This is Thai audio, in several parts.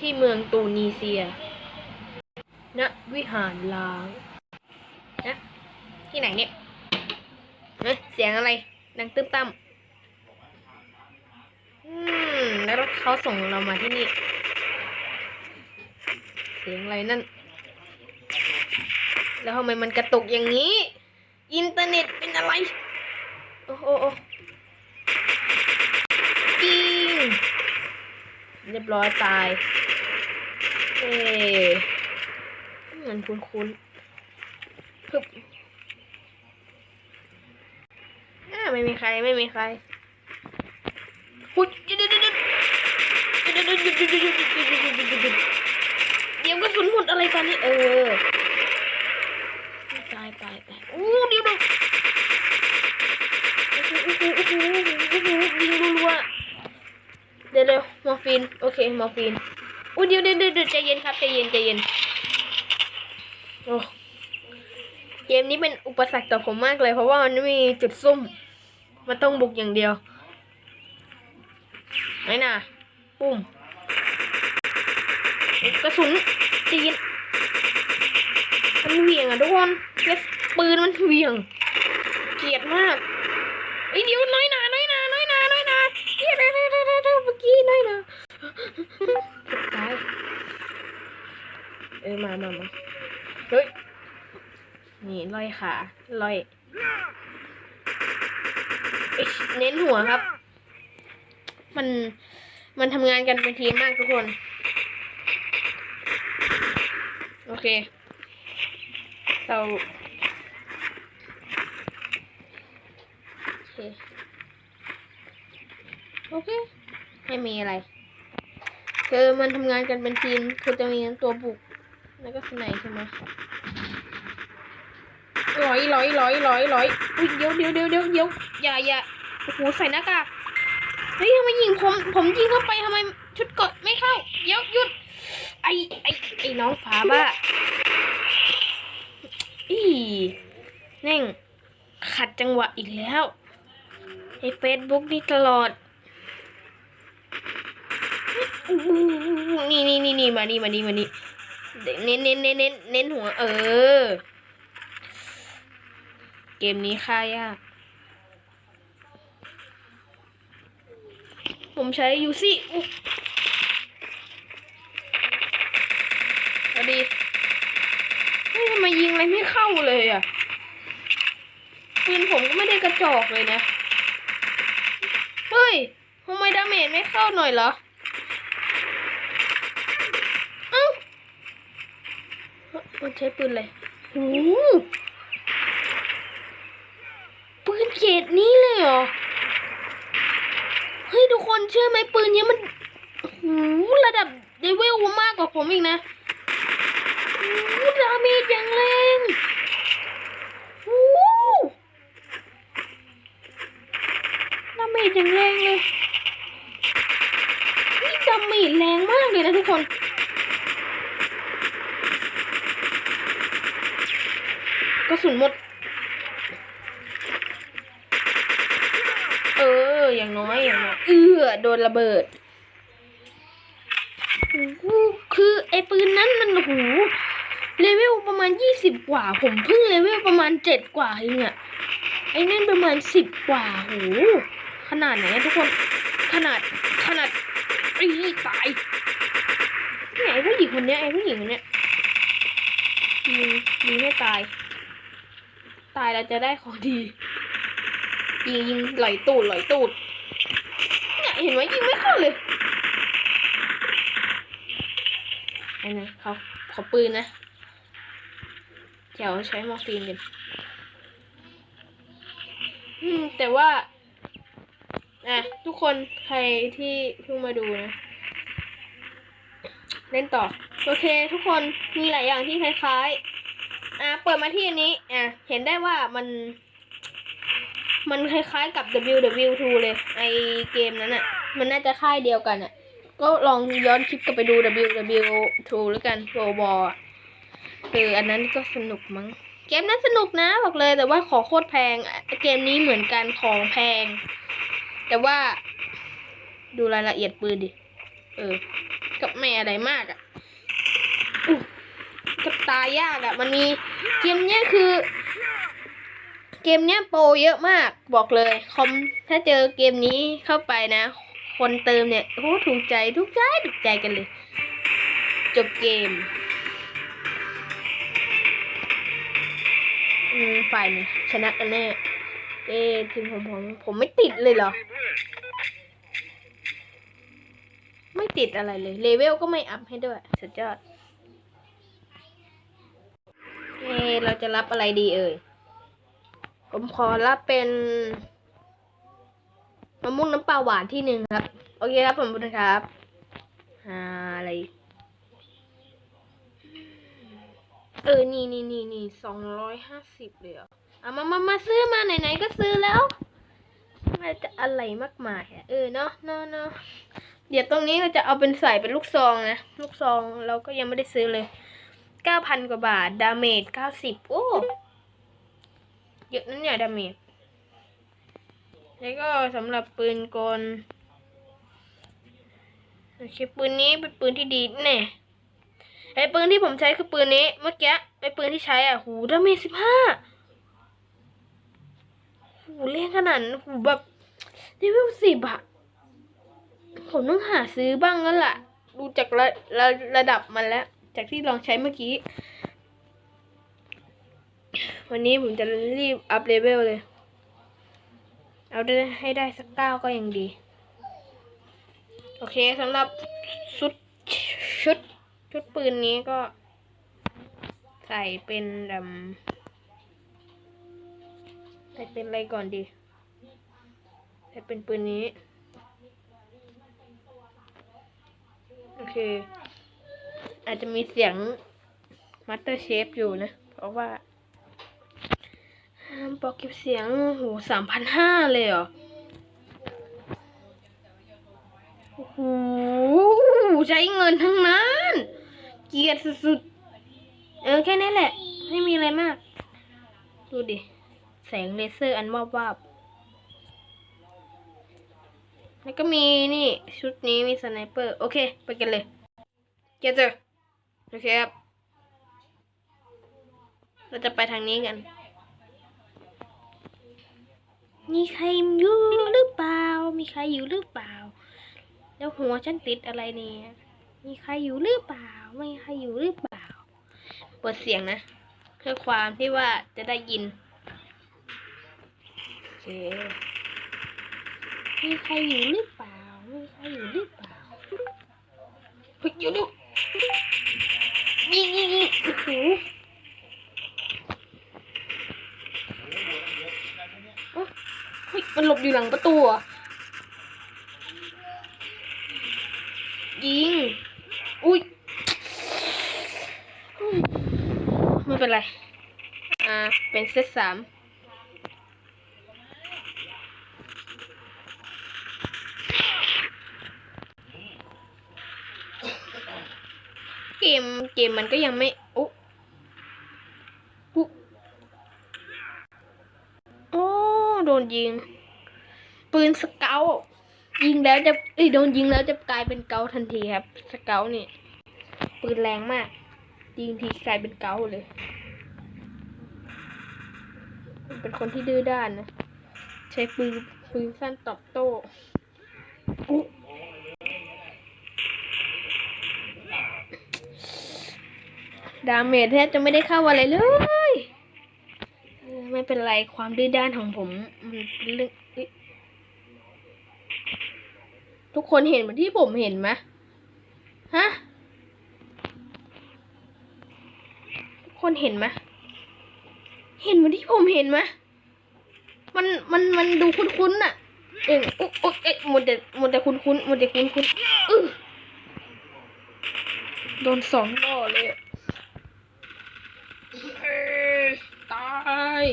ที่เมืองตูนีเซีย ณ วิหารล้างนะที่ไหนเนี่ยเอ๊ะเสียงอะไร ดังตึ้มตั้มอืม แล้วเขาส่งเรามาที่นี่ เสียงอะไรนั่น แล้วทำไมมันกระตุกอย่างนี้ อินเทอร์เน็ตเป็นอะไร โอ้โหโอ้กิ้งเรียบร้อยตาย เอ๊เหมือนคุ้นๆพึบอ่าไม่มีใครไม่มีใครหุยเดี๋ยวเดี๋ยวเดี๋ยวเดี๋ยวเดี๋ยวเดี๋ยวเดี๋ยวเดี๋ยวเดี๋ยวเดี๋ยวเดี๋ยวกระสุนหมดอะไรตอนนี้เออตายตายตายโอ้เดี๋ยวเดี๋ยวโอ้โหโอ้โหโอ้โหโอ้โหยิงรัวๆเดี๋ยวเดี๋ยวมอร์ฟีนโอเคมอร์ฟีน อุ้ยเดี๋ยวเดี๋ยวเดี๋ยวใจเย็นครับใจเย็นใจเย็นโอ้เกมนี้เป็นอุปสรรคต่อผมมากเลย เพราะว่ามันไม่มีจุดซุ่ม มันต้องบุกอย่างเดียวไหนน่ะปุ่มกระสุนใจเย็นมันเหวี่ยงอะทุกคนแล้วปืนมันเหวี่ยง เกลียดมากไอ้เดี๋ยวน้อยหนาน้อยหนาน้อยหนาน้อยหนาเกลียดเดี๋ยวเดี๋ยวเดี๋ยวเดี๋ยวเมื่อกี้น้อยหนา ออมามามาเฮ้ย นี่ลอยขาลอยเอ้ยเน้นหัวครับ มัน มันทำงานกันเป็นทีมมากทุกคน โอเค เราโอเค โอเค ไม่มีอะไร คือมันทำงานกันเป็นทีม คือจะมีตัวบุก แล้วก็สไนใช่ไหมร้อยร้อยร้อยร้อยร้อยอุ้ยเดี๋ยวเดี๋ยวเดี๋ยวเดี๋ยวเดี๋ยวอย่าอย่าโอ้โหใส่หน้ากากเฮ้ยทำไมยิงผมผมยิงเข้าไปทำไมชุดกดไม่เข้าเดี๋ยวหยุด ไอไอไอน้องฝาบ้าอีแน่ง ขัดจังหวะอีกแล้วในเฟซบุ๊กนี่ตลอดนี่นี่นี่นี่มานี่มานี่มานี่ เน้นเน้นเน้นเน้นเน้นหัว เออ เกมนี้ค่ายาก ผมใช้ยูซี่อุ๊ยสวัสดีเฮ้ยทำไมยิงอะไรไม่เข้าเลยอะปืนผมก็ไม่ได้กระจอกเลยนะ เฮ้ยทำไมดาเมจไม่เข้าหน่อยเหรอ เอ้าเฮ้ย มันใช้ปืนอะไรโอ้โหปืนเกรดนี้เลยเหรอ เฮ้ย ทุกคนเชื่อไหมปืนนี้มันโอ้โหระดับเลเวลมากกว่าผมอีกนะโอ้ดาเมจอย่างแรงโอ้ดาเมจอย่างแรงเลยนี่ดาเมจแรงมากเลยนะทุกคน กระสุนหมด เออ อย่างน้อยอย่างน้อยเออโดนระเบิดโอ้โหคือไอ้ปืนนั้นมันโอ้โหเลเวลประมาณยี่สิบกว่า ผมเพิ่งเลเวลประมาณเจ็ดกว่าเองอะไอ้นั่นประมาณสิบกว่าโหขนาดไหนทุกคน ขนาดขนาดไอ้ตายนี่ยไอ้ผู้หญิงคนเนี้ยไอ้ผู้หญิงคนเนี้ยยิงยิงไม่ตาย ตายแล้วจะได้ของดี ยิงยิงไหลตูดไหลตูดเนี่ยเห็นไหมยิงไม่เข้าเลยไอ้นะเขาขอปืนนะเดี๋ยวใช้มอร์ฟีนกันอืม แต่ว่าอะทุกคนใครที่เพิ่งมาดูนะ เล่นต่อ โอเค ทุกคนมีหลายอย่างที่คล้ายๆ อะเปิดมาที่อันนี้อะเห็นได้ว่ามัน มันคล้ายๆกับ WW2 เลยไอเกมนั้นอะ่ะ มันน่าจะค่ายเดียวกันอะ่ะ ก็ลองย้อนคลิปกลับไปดู WW2 แล้วกันโรบอลคืออันนั้นก็สนุกมั้งเกมนั้นสนุกนะบอกเลย แต่ว่าขอโคตรแพงเกมนี้เหมือนกันของแพง แต่ว่าดูรายละเอียดปืนดิ เออ กับแม่อะไรมากอะ่ะ บตายยากอะ่ะ มันมีเกมเนี้ยคือ เกมเนี้ยโปรเยอะมากบอกเลย คอมถ้าเจอเกมนี้เข้าไปนะ คนเติมเนี่ยโอ้ถูกใจถูกใจถูกใจกันเลย จบเกม อืมฝ่ายนึงชนะกันแน่เอ๊ทีมผมผมผมไม่ติดเลยเหรอ ไม่ติดอะไรเลย เลเวลก็ไม่อัพให้ด้วย สุดยอด เอเราจะรับอะไรดีเอ่ย ผมขอรับเป็นมะม่วงน้ำปลาหวานที่หนึ่งครับ โอเคครับผมนะครับอ่าอะไร เออ นี่นี่นี่นี่สองร้อยห้าสิบเลยอเอามามามาซื้อมาไหนๆก็ซื้อแล้วมันจะอะไรมากมายอะเออเนาะเนาะเนาะเดี๋ยวตรงนี้เราจะเอาเป็นใส่เป็นลูกซองนะ ลูกซองเราก็ยังไม่ได้ซื้อเลย ก้าพันกว่าบาท ดาเมจเก้าสิบโอ้เยอะนั่นเนี่ยดาเมจ แล้วก็สำหรับปืนกลโอเคปืนนี้เป็นปืนที่ดีแน่ไอ้ปืนที่ผมใช้คือปืนนี้ เมื่อกี้ไอ้ปืนที่ใช้อะหูดาเมจสิบห้าหูเล่นขนาดหูแบบเลเวลสิบอะผมต้องหาซื้อบ้างแล้วล่ะ ดูจากระระระดับมันแล้ว จากที่ลองใช้เมื่อกี้ วันนี้ผมจะรีบอัพเลเวลเลย เอาได้ให้ได้สักเก้าก็ยังดี โอเคสำหรับชุดชุดชุดปืนนี้ก็ ใส่เป็นดำใส่เป็นอะไรก่อนดีใส่เป็นปืนนี้ โอเค อาจจะมีเสียงมัตเตอร์เชฟอยู่นะ เพราะว่าบอกเก็บเสียงโหสามพันห้าเลยเหรอโอ้โหใช้เงินทั้งนั้น เกลียดสุดๆ เออ แค่นี้แหละ ไม่มีอะไรมาก ดูดิ แสงเลเซอร์อันวาบวาบๆแล้วก็มีนี่ ชุดนี้มีสไนเปอร์ โอเค ไปกันเลยเกียร์เจอ โอเคครับ เราจะไปทางนี้กัน มีใครอยู่หรือเปล่า มีใครอยู่หรือเปล่า แล้วหัวฉันติดอะไรเนี่ย มีใครอยู่หรือเปล่า ไม่มีใครอยู่หรือเปล่า เปิดเสียงนะ เพื่อความที่ว่าจะได้ยินโอเคมีใครอยู่หรือเปล่า มีใครอยู่หรือเปล่า เฮ้ยอยู่ดู ยิงยิงยิงโอ้โหเฮ้ยมันหลบอยู่หลังประตูอะยิง อุ้ย ไม่เป็นไร อ่า เป็นเซตสาม เกมเกมมันก็ยังไม่อุ๊อุ๊โอ้โดนยิง ปืนสเกลยิงแล้วจะเอ้ยโดนยิงแล้วจะกลายเป็นเกาทันทีครับ สเกลนี่ปืนแรงมาก ยิงทีกลายเป็นเกาเลย เป็นคนที่ดื้อด้านนะ ใช้ปืนปืนสั้นตอบโต้ ดาเมจแทบจะไม่ได้เข้าอะไรเลยเออไม่เป็นไรความดื้อด้านของผมมันเป็นเรื่องทุกคนเห็นเหมือนที่ผมเห็นไหมฮะทุกคนเห็นไหมเห็นเหมือนที่ผมเห็นไหมมันมันมันดูคุ้นๆน่ะ เองอุ๊ยอุ๊ยเอ๊ะหมดแต่หมดแต่คุ้นๆหมดแต่คุ้นๆอือโดนสองดอเลยอะ เอ้ยตาย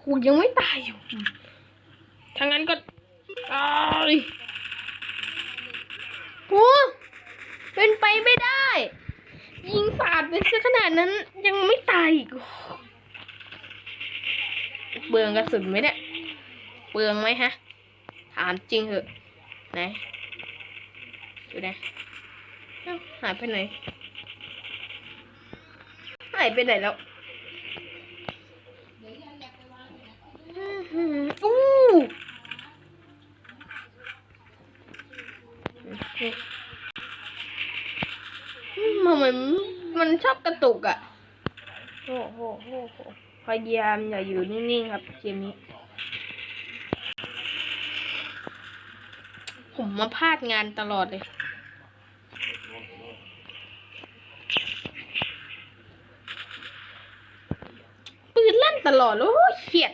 คูยังไม่ตายอยู่ถ้างั้นก็ตายโอ้เป็นไปไม่ได้ ยิงสาดไปซะขนาดนั้นยังไม่ตายอีกเปลืองกระสุนไหมเนี่ยเปลืองไหมฮะ ถามจริงเหอะไหนอยู่ไหนหายไปไหนหายไปไหนแล้ว อื้อหืออู้อืมทำไมมันชอบกระตุกอะ่ะโอ้โหโหโหพยายามอย่าอยู่นิ่งๆครับเกมนี้ ผมมาพลาดงานตลอดเลยปืนลั่นตลอดเลยโอ้เขียด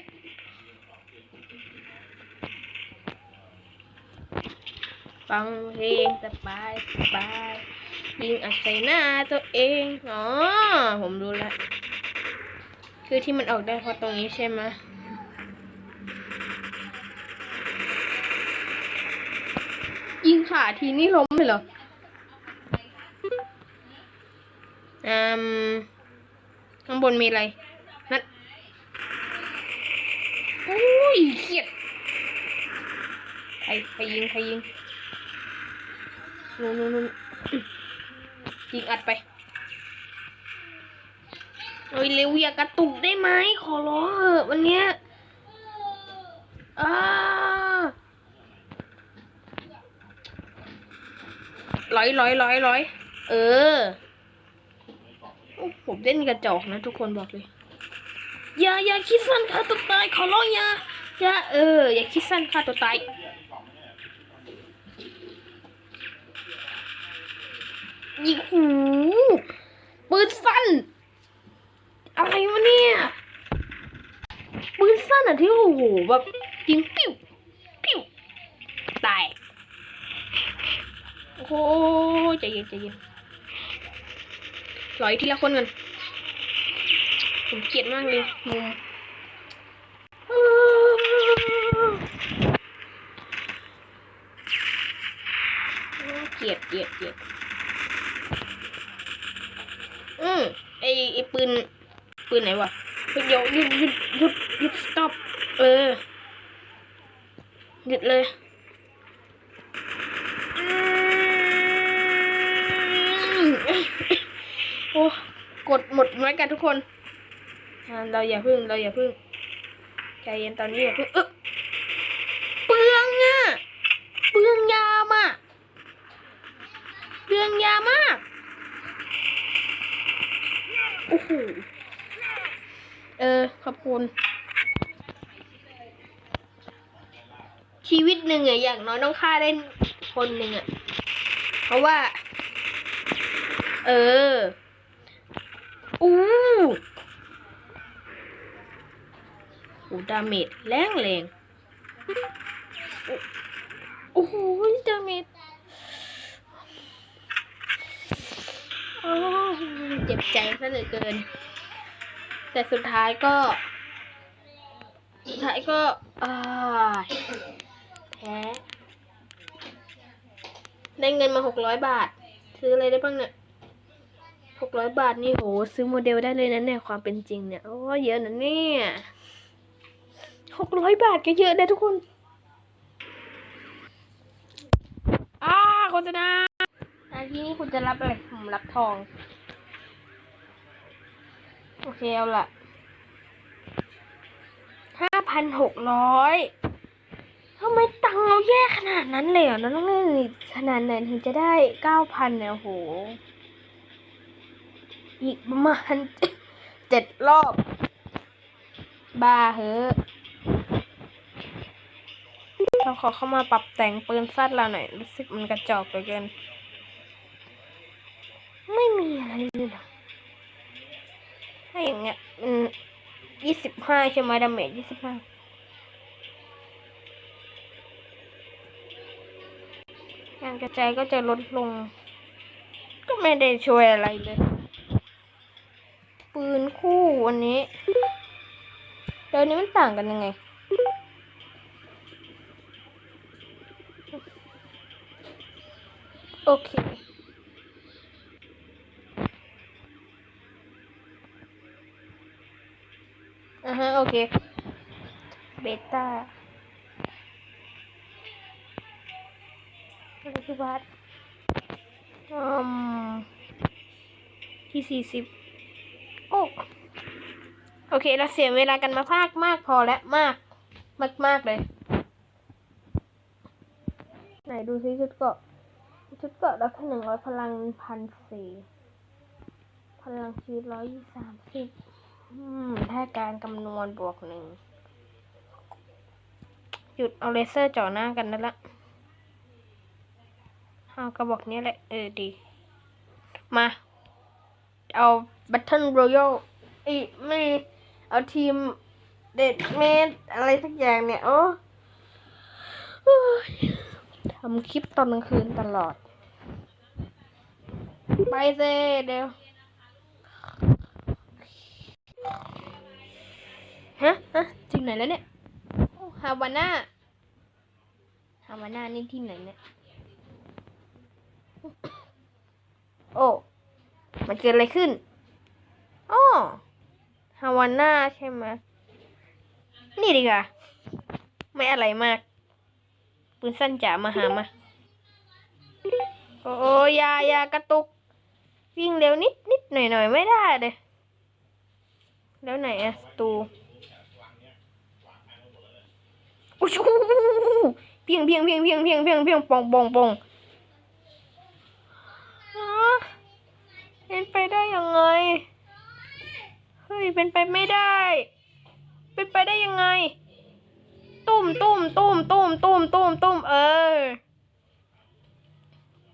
ฟังเพลงสบายสบายยิงอัดใส่หน้าตัวเอง อ๋อ ผมรู้แล้ว คือที่มันออกได้เพราะตรงนี้ใช่ไหมยิงขาทีนี่ล้มเลยเหรอ อืม ข้างบนมีอะไร นั่นอุ้ยเขียดใครใครยิงใครยิง นู่นนู่นนู่นยิงอัดไปโอ้ยเร็วอย่ากระตุกได้ไหมขอร้องเถอะวันเนี้ยอ้าร้อยร้อยร้อยร้อยเออผมเล่นกระจอกนะทุกคนบอกเลย อย่าอย่าคิดสั้นฆ่าตัวตายขอร้องอย่าอย่าเออ อย่าคิดสั้นฆ่าตัวตาย ยิงหูปืนสั้น อะไรวะเนี่ยปืนสั้นอะที่โอ้โหแบบยิงปิ้วปิ้วตายโอ้โหใจเย็นใจเย็นร้อยทีละคนกันผมเกลียดมากเลยมุมอ้าวเกลียดเกลียดเกลียดอืมไอไอปืน ปืน ไหนวะเฮ้ยเดี๋ยวหยุดหยุดหยุดหยุด stop เออหยุดเลยโอ้กดหมดไว้กันทุกคน เราอย่าพึ่งเราอย่าพึ่งใจเย็นตอนนี้อย่าพึ่งเออเปลืองอะเปลืองยามอะเปลืองยามาก โอ้โห เออ ขอบ คุณชีวิตหนึ่งอะอย่างน้อยต้องฆ่าได้คนหนึ่งอะเพราะว่า เอออู้โอ้ดาเมจแรงแรงโอ้โหดาเมจโอ้เจ็บใจซะเหลือเกิน แต่สุดท้ายก็ สุดท้ายก็อ่าแพ้ได้เงินมาหกร้อยบาท ซื้ออะไรได้บ้างเนี่ยหกร้อยบาทนี่โห ซื้อโมเดลได้เลยนะเนี่ยความเป็นจริงเนี่ยโอ้เยอะนะเนี่ยหกร้อยบาทก็เยอะนะทุกคนอ้าโฆษณาอาที่นี่คุณจะรับอะไรผมรับทอง โอเคเอาละ พันหกร้อยทำไมตังเราแย่ขนาดนั้นเลยหรอเราต้องเล่นขนาดไหนถึงจะได้เก้าพันเนี่ยโห อีกประมาณเจ็ดรอบ บ้าเหอะเราขอเข้ามาปรับแต่งปืนสั้นเราหน่อย รู้สึกมันกระจอกไปเกิน ไม่มีอะไรเลยหรอถ้าอย่างเงี้ย อืม ยี่สิบห้าใช่ไหมดาเมจยี่สิบห้าการกระจายก็จะลดลง ก็ไม่ได้ช่วยอะไรเลย ปืนคู่วันนี้เดี๋ยวนี้มันต่างกันยังไงโอเค อ่าฮะ โอ เคเบต้าอะไรคือวัดอืมที่สี่สิบโอ้โอเค เราเสียเวลากันมาพากมากพอแล้วมาก มากมากเลย ไหนดูซิชุดเกาะชุดเกาะเราแค่หนึ่งร้อยพลังพันสี่พลังชีวิตร้อยสามสิบ ถ้าการคำนวณบวกหนึ่ง หยุดเอาเลเซอร์จ่อหน้ากันนั่นละเอากระบอกนี้แหละ เออดี มา เอาบัตเทิลรอยัลอีไม่เอาทีมเด็ดเมดอะไรสักอย่างเนี่ย โอ้ทำคลิปตอนกลางคืนตลอด ไปเซเดี๋ยว ฮะฮะถึงไหนแล้วเนี่ยฮาวาน่าฮาวาน่านี่ที่ไหนเนี่ยโอ้มันเกิดอะไรขึ้นอ๋อฮาวาน่าใช่ไหมนี่ดีกว่าไม่อะไรมากปืนสั้นจ๋ามาหามาโอ้ยายากระตุก วิ่งเร็วนิดนิดหน่อยหน่อยไม่ได้เลย แล้วไหนอะสตูโอ้โหเพียงเพียงเพียงเพียงเพียงเพียงเพียงปองปองปองเป็นไปได้ยังไง เฮ้ย เป็นไปไม่ได้ เป็นไปได้ยังไง ตุ้มตุ้มตุ้มตุ้มตุ้มตุ้มตุ้มเออ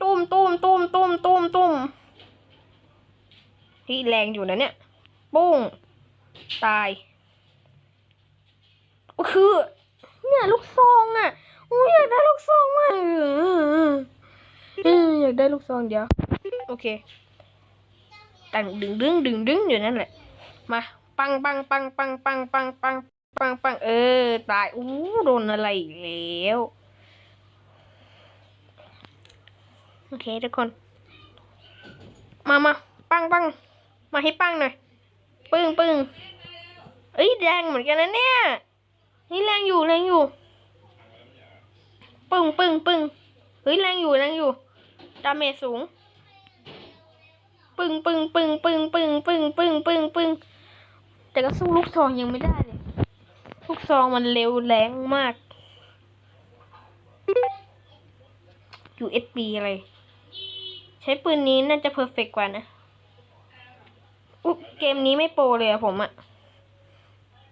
ตุ้มตุ้มตุ้มตุ้มตุ้มตุ้มที่แรงอยู่นะเนี่ย ปุ้ง ตายก็คือ เนี่ยลูกซองอะอุ้ยอยากได้ลูกซองมากเอออยากได้ลูกซองเดียว โอเคตังดึงดึงดึงดึงอยู่นั่นแหละ มา ปังปังปังปังปังปังปังปังปังเออ ตายอู้โดนอะไรแล้ว โอเคทุกคน มามาปังปังมาให้ปังหน่อย ปึ้งปึ้งเอ้ยแรงเหมือนกันนะเนี่ย นี่แรงอยู่แรงอยู่ ปึ้งปึ้งปึ้งเฮ้ยแรงอยู่แรงอยู่ ดาเมจสูง ปึ้งปึ้งปึ้งปึ้งปึ้งปึ้งปึ้งปึ้งปึ้งแต่ก็สู้ลูกซองยังไม่ได้เลย ลูกซองมันเร็วแรงมาก USB อะไร ใช้ปืนนี้น่าจะเพอร์เฟกกว่านะ อุ๊เกมนี้ไม่โปรเลยอะผมอะ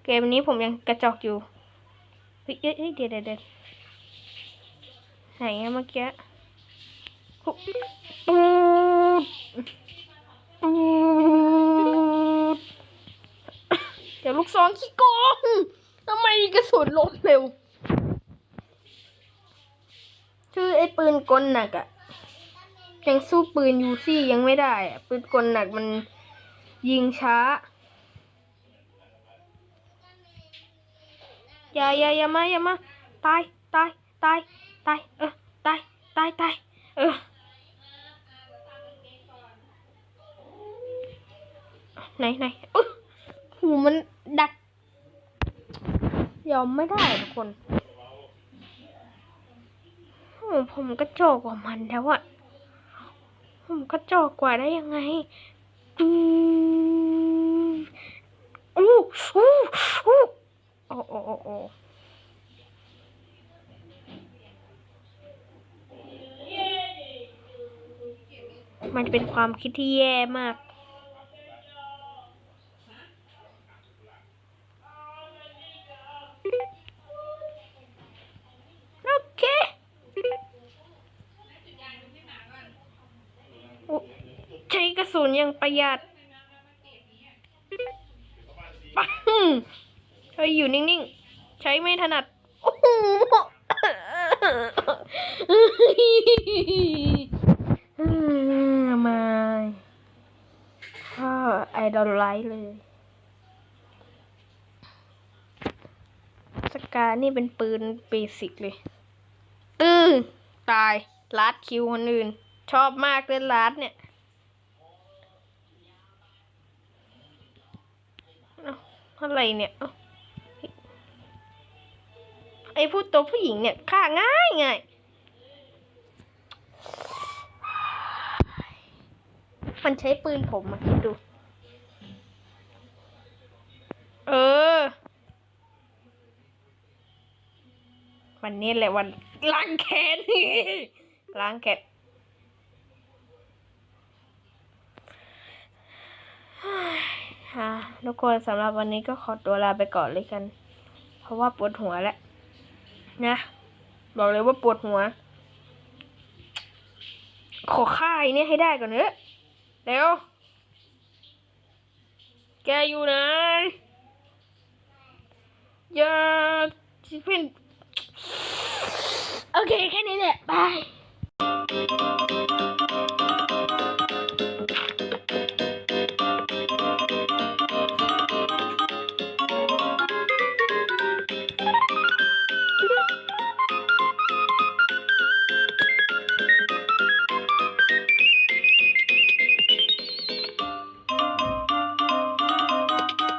เกมนี้ผมยังกระจอกอยู่เฮ้ยเอ้ยเอ้ยเดี๋ยวเดี๋ยวเดี๋ยวไหนอะเมื่อกี้ปุ๊บปูดปูดเดี๋ยวลูกซองขี้โกงทำไมกระสุนลดเร็ว ชื่อไอ้ปืนกลหนักอะยังสู้ปืนยูซี่ยังไม่ได้อะปืนกลหนักมัน ยิงช้า อย่าอย่าอย่ามาอย่ามาตายตายตายตายเออตายตายตายเออไหนไหนอุ๊ยหูมันดักยอมไม่ได้ทุกคนโอ้ผมก็โจอกกว่ามันแล้วอะผมก็โจอกกว่าได้ยังไงอืม อู้อู้อู้โอ้โอ้โอ้โอ้มันเป็นความคิดที่แย่มากโอเคใช้กระสุนอย่างประหยัด ปังเฮ้ย อยู่นิ่งๆ ใช้ไม่ถนัด โอ้โหมาก็ไอดอลไลท์เลย สกานี่เป็นปืนเบสิกเลยตื้อ ตาย ลัดคิวคนอื่น ชอบมากเลยลัดเนี่ยอะไรเนี่ย อ้าไอ้ผู้ตัวผู้หญิงเนี่ยฆ่าง่ายง่ายมันใช้ปืนผมมาคิดดู เออ วันนี้แหละวันล้างแค้นล้างแค้นฮ่าทุกคนสำหรับวันนี้ก็ขอตัวลาไปก่อนเลยกัน เพราะว่าปวดหัวแล้ว นะ บอกเลยว่าปวดหัว ขอค่ายเนี่ยให้ได้ก่อนเนอะเร็วแกอยู่ไหนอย่าเป็นโอเค แค่นี้แหละบาย